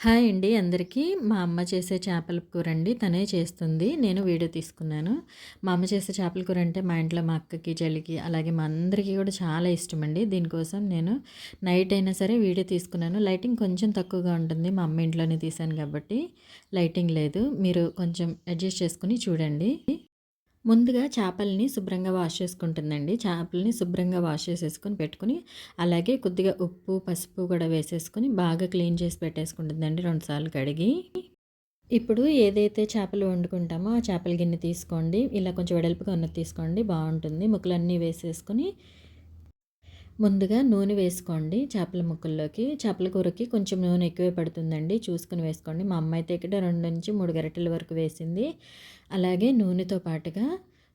Hi అండి అందరికీ. మా అమ్మ చేసే చేపల కూర అండి తనే చేస్తుంది. నేను వీడియో తీసుకున్నాను. మా అమ్మ చేసే చేపల కూర అంటే మా ఇంట్లో మా అక్కకి చెల్లికి అలాగే మా అందరికీ కూడా చాలా ఇష్టం అండి దీనికోసం నేను నైట్ అయినా సరే వీడియో తీసుకున్నాను. లైటింగ్ కొంచెం తక్కువగా ఉంటుంది. మా అమ్మ ఇంట్లోనే తీశాను కాబట్టి లైటింగ్ లేదు. మీరు కొంచెం అడ్జస్ట్ చేసుకుని చూడండి. ముందుగా చేపల్ని శుభ్రంగా వాష్ చేసుకుంటుందండి. చేపల్ని శుభ్రంగా వాష్ చేసేసుకొని పెట్టుకుని అలాగే కొద్దిగా ఉప్పు పసుపు కూడా వేసేసుకొని బాగా క్లీన్ చేసి పెట్టేసుకుంటుందండి రెండుసార్లు కడిగి. ఇప్పుడు ఏదైతే చేపలు వండుకుంటామో ఆ చేపల గిన్నె తీసుకోండి. ఇలా కొంచెం వెడల్పుగా ఉన్నది తీసుకోండి. బాగుంటుంది. ముక్కలన్నీ వేసేసుకొని ముందుగా నూనె వేసుకోండి చేపల ముక్కల్లోకి. చేపల కూరకి కొంచెం నూనె ఎక్కువే పడుతుందండి. చూసుకుని వేసుకోండి. మా అమ్మ అయితే ఇక్కడ రెండు నుంచి మూడు గరిటెల వరకు వేసింది. అలాగే నూనెతో పాటుగా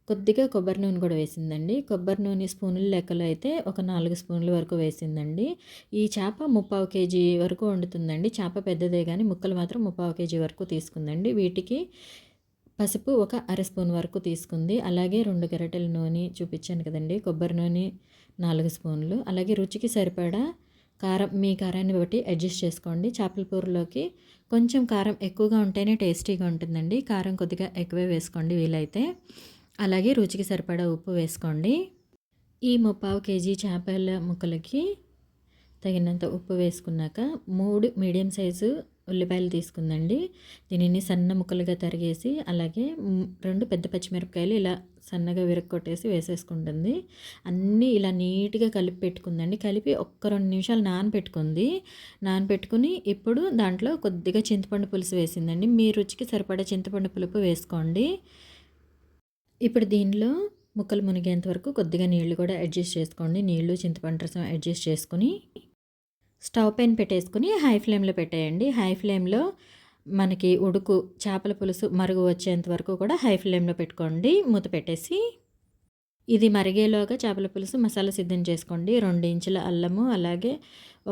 కొద్దిగా కొబ్బరి నూనె కూడా వేసిందండి. కొబ్బరి నూనె స్పూనుల లెక్కలో అయితే ఒక నాలుగు స్పూన్ల వరకు వేసిందండి. ఈ చేప ముప్పావు కేజీ వరకు వండుతుందండి. చేప పెద్దదే కానీ ముక్కలు మాత్రం ముప్పావు కేజీ వరకు తీసుకుందండి. వీటికి పసుపు ఒక అర స్పూన్ వరకు తీసుకుంది. అలాగే రెండు గరిటెల నూనె చూపించాను కదండి. కొబ్బరి నూనె నాలుగు స్పూన్లు. అలాగే రుచికి సరిపడా కారం మీ కారాన్ని బట్టి అడ్జస్ట్ చేసుకోండి. చేపల కూరలోకి కొంచెం కారం ఎక్కువగా ఉంటేనే టేస్టీగా ఉంటుందండి. కారం కొద్దిగా ఎక్కువే వేసుకోండి వీలైతే. అలాగే రుచికి సరిపడా ఉప్పు వేసుకోండి. ఈ ముప్పావు కేజీ చేపల ముక్కలకి తగినంత ఉప్పు వేసుకున్నాక మూడు మీడియం సైజు ఉల్లిపాయలు తీసుకుందండి. దీనిని సన్న ముక్కలుగా తరిగేసి అలాగే రెండు పెద్ద పచ్చిమిరపకాయలు ఇలా సన్నగా విరక్కొట్టేసి వేసేసుకుంటుంది. అన్నీ ఇలా నీట్గా కలిపి పెట్టుకుందండి. కలిపి ఒక్క రెండు నిమిషాలు నానపెట్టుకుంది. నానపెట్టుకుని ఇప్పుడు దాంట్లో కొద్దిగా చింతపండు పులుసు వేసిందండి. మీ రుచికి సరిపడా చింతపండు పులుపు వేసుకోండి. ఇప్పుడు దీనిలో ముక్కలు మునిగేంత వరకు కొద్దిగా నీళ్ళు కూడా అడ్జస్ట్ చేసుకోండి. నీళ్ళు చింతపండు రసం అడ్జస్ట్ చేసుకుని స్టవ్ పైన పెట్టేసుకుని హై ఫ్లేమ్లో పెట్టేయండి. హై ఫ్లేమ్లో మనకి ఉడుకు చేపల పులుసు మరుగు వచ్చేంత వరకు కూడా హై ఫ్లేమ్లో పెట్టుకోండి. మూత పెట్టేసి ఇది మరిగేలోగా చేపల పులుసు మసాలా సిద్ధం చేసుకోండి. రెండు ఇంచుల అల్లము అలాగే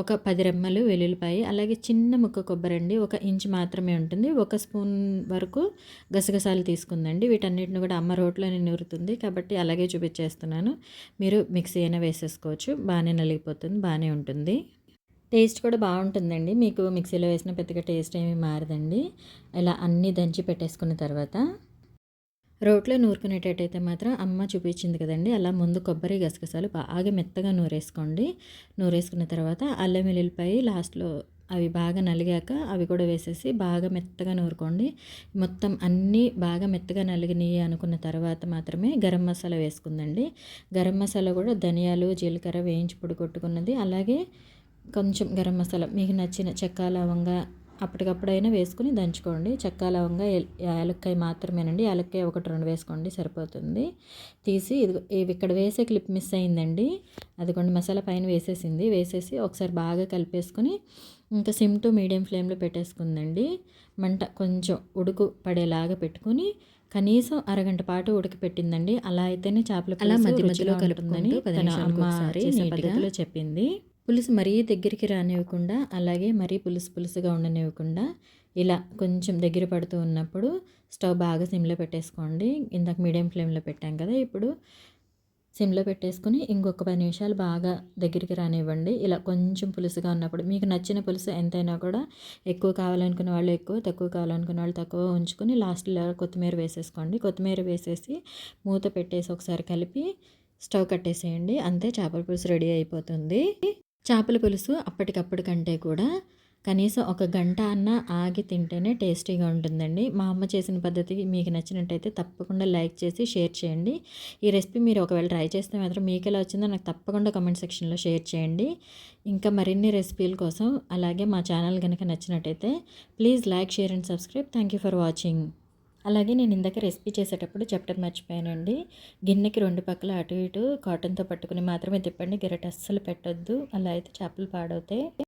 ఒక పది రెమ్మలు వెల్లుల్లిపాయ అలాగే చిన్న ముక్క కొబ్బరి అండి. ఒక ఇంచు మాత్రమే ఉంటుంది. ఒక స్పూన్ వరకు గసగసాలు తీసుకుందండి. వీటన్నిటిని కూడా అమ్మ రోట్లోనే నూరుతుంది కాబట్టి అలాగే చూపించేస్తున్నాను. మీరు మిక్సీ అయినా వేసేసుకోవచ్చు. బాగానే నలిగిపోతుంది బాగానే ఉంటుంది. టేస్ట్ కూడా బాగుంటుందండి. మీకు మిక్సీలో వేసిన పెద్దగా టేస్ట్ ఏమీ మారదండి. ఇలా అన్నీ దంచి పెట్టేసుకున్న తర్వాత రోట్లో నూరుకునేటట్టయితే మాత్రం అమ్మ చూపించింది కదండి. అలా ముందు కొబ్బరి గసగసాలు బాగా మెత్తగా నూరేసుకోండి. నూరేసుకున్న తర్వాత అల్లం వెల్లుల్లిపాయ లాస్ట్లో అవి బాగా నలిగాక అవి కూడా వేసేసి బాగా మెత్తగా నూరుకోండి. మొత్తం అన్నీ బాగా మెత్తగా నలిగినాయి అనుకున్న తర్వాత మాత్రమే గరం మసాలా వేసుకుందండి. గరం మసాలా కూడా ధనియాలు జీలకర్ర వేయించి పొడి కొట్టుకున్నది. అలాగే కొంచెం గరం మసాలా మీకు నచ్చిన చెక్క లవంగా అప్పటికప్పుడైనా వేసుకుని దంచుకోండి. చెక్క లవంగా యాలక్కాయ మాత్రమేనండి. యాలక్కాయ ఒకటి రెండు వేసుకోండి సరిపోతుంది. తీసి ఇది ఇవి ఇక్కడ వేసే క్లిప్ మిస్ అయిందండి. అదిగోండి మసాలా పైన వేసేసింది. వేసేసి ఒకసారి బాగా కలిపేసుకొని ఇంకా సిమ్ టు మీడియం ఫ్లేమ్లో పెట్టేసుకుందండి. మంట కొంచెం ఉడుకు పడేలాగా పెట్టుకుని కనీసం అరగంట పాటు ఉడకపెట్టిందండి అలా అయితేనే చేపలు అలా మధ్య మధ్యలో కలుపుతుందని అమ్మ పద్ధతిలో చెప్పింది. పులుసు మరీ దగ్గరికి రానివ్వకుండా అలాగే మరీ పులుసు పులుసుగా ఉండనివ్వకుండా ఇలా కొంచెం దగ్గర పడుతూ ఉన్నప్పుడు స్టవ్ బాగా సిమ్లో పెట్టేసుకోండి. ఇందాక మీడియం ఫ్లేమ్లో పెట్టాం కదా ఇప్పుడు సిమ్లో పెట్టేసుకుని ఇంకొక పది నిమిషాలు బాగా దగ్గరికి రానివ్వండి. ఇలా కొంచెం పులుసుగా ఉన్నప్పుడు మీకు నచ్చిన పులుసు ఎంతైనా కూడా ఎక్కువ కావాలనుకున్న వాళ్ళు ఎక్కువ తక్కువ కావాలనుకున్న వాళ్ళు తక్కువ ఉంచుకొని లాస్ట్లో కొత్తిమీర వేసేసుకోండి. కొత్తిమీర వేసేసి మూత పెట్టేసి ఒకసారి కలిపి స్టవ్ కట్టేసేయండి. అంతే చేపల పులుసు రెడీ అయిపోతుంది. చేపల పులుసు అప్పటికప్పుడు కంటే కూడా కనీసం ఒక గంట అన్న ఆగి తింటేనే టేస్టీగా ఉంటుందండి. మా అమ్మ చేసిన పద్ధతి మీకు నచ్చినట్టయితే తప్పకుండా లైక్ చేసి షేర్ చేయండి. ఈ రెసిపీ మీరు ఒకవేళ ట్రై చేస్తే మాత్రం మీకు ఎలా వచ్చిందో నాకు తప్పకుండా కమెంట్ సెక్షన్లో షేర్ చేయండి. ఇంకా మరిన్ని రెసిపీల కోసం అలాగే మా ఛానల్ కనుక నచ్చినట్టయితే please like share and subscribe. Thank you for watching. అలాగే నేను ఇందాక రెసిపీ చేసేటప్పుడు చెప్పడం మర్చిపోయానండి. గిన్నెకి రెండు పక్కల అటు ఇటు కాటన్తో పట్టుకుని మాత్రమే తిప్పండి. గెరట అస్సలు పెట్టొద్దు. అలా అయితే చేపలు పాడవుతాయి.